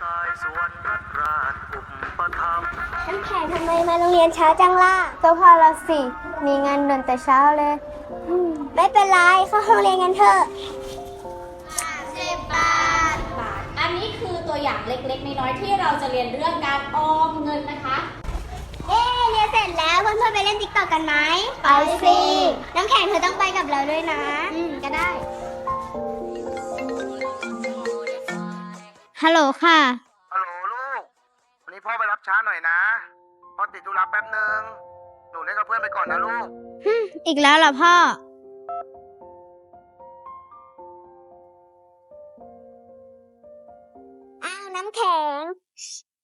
สายสวนรักราชอุปถัมภ์น้ำแข็งทำไมมาโรงเรียนช้าจังล่ะก็พอเราสิ มีงานด่วนแต่เช้าเลยอืมไม่เป็นไรเข้าห้องเรียนกันเถอะสิบบาทบาท อันนี้คือตัวอย่างเล็กๆน้อยๆที่เราจะเรียนเรื่องการออมเงินนะคะ เอ๊ะเรียนเสร็จแล้วเพื่อนๆไปเล่นติ๊กต็อกกันไหมไปสิ น้ำแข็งเธอต้องไปกับเราด้วยนะ อืมก็ได้ ฮัลโหลค่ะ ฮัลโหลลูก วันนี้พ่อไปรับช้าหน่อยนะพ่อติดธุระแป๊บหนึ่งหนูเล่นกับเพื่อนไปก่อนนะลูกอีกแล้วเหรอพ่อ อ้าวน้ำแข็ง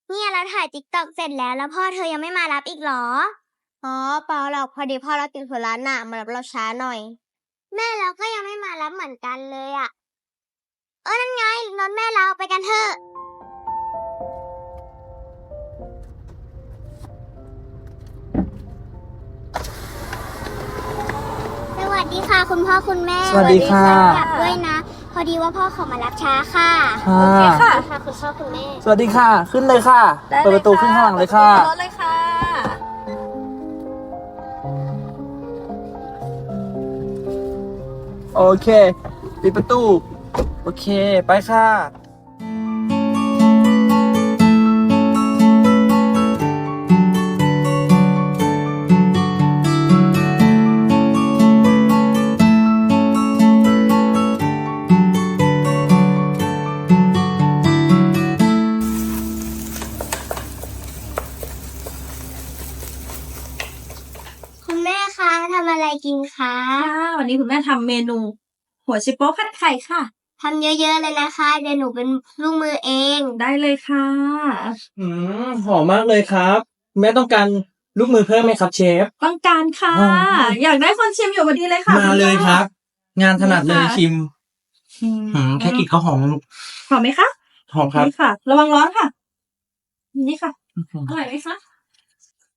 เนี่ยเราถ่ายติ๊กต็อกเสร็จแล้วแล้วพ่อเธอยังไม่มารับอีกเหรอ อ๋อเปล่าหรอกพอดีพ่อเราติดธุระน่ะมารับเราช้าหน่อย แม่เราก็ยังไม่มารับเหมือนกันเลยอะ เออนั่นไงรถแม่เราไปกันเถอะ สวัสดีค่ะ คุณพ่อคุณแม่สวัสดีค่ะกลับด้วยนะ พอดีว่าพ่อเขามารับช้าค่ะค่ะโอเคค่ะ ค่ะคุณพ่อคุณแม่ สวัสดีค่ะ ขึ้นเลยค่ะเปิดประตูขึ้นข้างหลังเลยค่ะรถเลยค่ะ โอเค ปิดประตู โอเค ไปค่ะคุณแม่คะทำอะไรกินคะ ค่ะวันนี้คุณแม่ทำเมนู หัวชิโป้ผัดไข่ค่ะ ทำเยอะๆเลยนะคะ เดี๋ยวหนูเป็นลูกมือเอง ได้เลยค่ะอืมหอมมากเลยครับ แม่ต้องการลูกมือเพิ่มไหมครับเชฟ ต้องการค่ะ อ๋ออยากได้คนชิมอยู่พอดีเลยค่ะมาเลยครับ งานถนัดเลยค่ะชิมอืมอืมแค่กลินก็หอมแล้วลูกหอมไหมคะหอมครับ นี่ค่ะ ระวังร้อนค่ะ นี่ค่ะอร่อยไหมคะ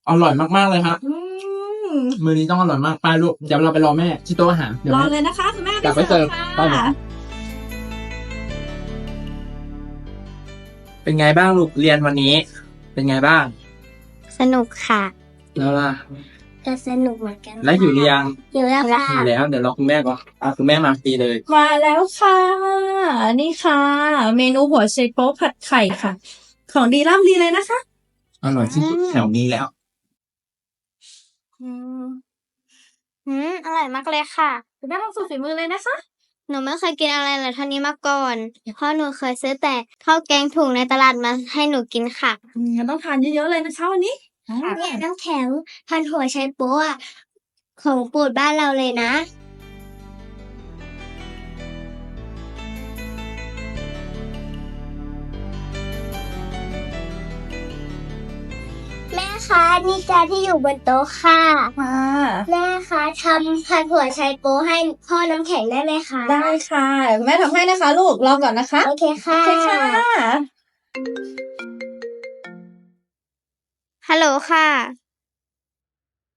อร่อยมากๆเลยครับ อืมมือนี้ต้องอร่อยมากไปลูกเดี๋ยวเราไปรอแม่ที่โต๊ะอาหารเดี๋ยวรอแม่ เลยนะคะคุณแม่อยากไปเสิร์ฟไปหน่อ เป็นไงบ้างลูกเรียนวันนี้ เป็นไงบ้าง สนุกค่ะ แล้วล่ะ ก็สนุกเหมือนกันแล้วอยู่หรือยังอยู่แล้วค่ะอยู่แล้ว เดี๋ยวรอคุณแม่ก่อนอะคุณแม่มาฟรีเลย มาแล้วค่ะ นี่ค่ะ เมนูหัวชิโป้ผัดไข่ค่ะ ของดีร่ำดีเลยนะคะ อร่อยที่สุดแถวนี้แล้ว อืมอืมอร่อยมากเลยค่ะคุณแม่ลองสูตรฝีมือเลยนะคะ หนูไม่เคยกินอะไรเลยเท่านี้มาก่อน เพราะหนูเคยซื้อแต่ข้าวแกงถุงในตลาดมาให้หนูกินค่ะอืมงั้นต้องทานเยอะๆเลยนะคะวันนี้เนี่ยน้ำแข็งพันหัวไชโป๊ะอะของโปรดบ้านเราเลยนะ คะนี่จานที่อยู่บนโต๊ะค่ะค่ะแม่คะทำพันหัวไชโป๊ะให้พ่อน้ำแข็งได้ไหมคะได้ค่ะคุณแม่ทำให้นะคะ ลูกรอก่อนนะคะโอเคค่ะ โอเคค่ะฮัลโหลค่ะ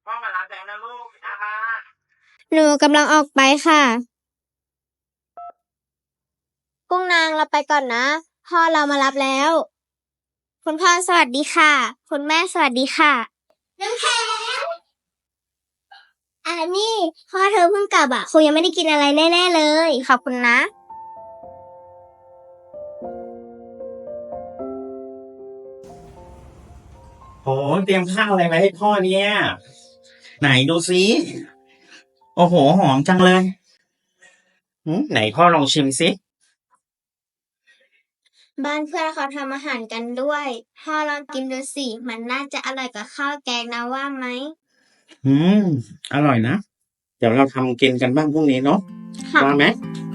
พ่อมารับแล้วนะลูกนะคะหนูกำลังออกไปค่ะกุ้งนางเราไปก่อนนะ พ่อเรามารับแล้ว คุณพ่อสวัสดีค่ะ คุณแม่สวัสดีค่ะ น้ำแข็งอันนี้พ่อเธอเพิ่งกลับอะคงยังไม่ได้กินอะไรแน่ ๆ เลย ขอบคุณนะ โหเตรียมข้าวอะไรไว้ให้พ่อเนี่ย ไหนดูซิ โอ้โห หอมจังเลยหืมไหนพ่อลองชิมซิ บ้านเพื่อนเขาทำอาหารกันด้วยพ่อลองกินดูสิมันน่าจะอร่อยกว่าข้าวแกงนะว่าไหม อืม อร่อยนะ เดี๋ยวเราทำกินกันบ้างพรุ่งนี้เนาะค่ะ ว่าไหมค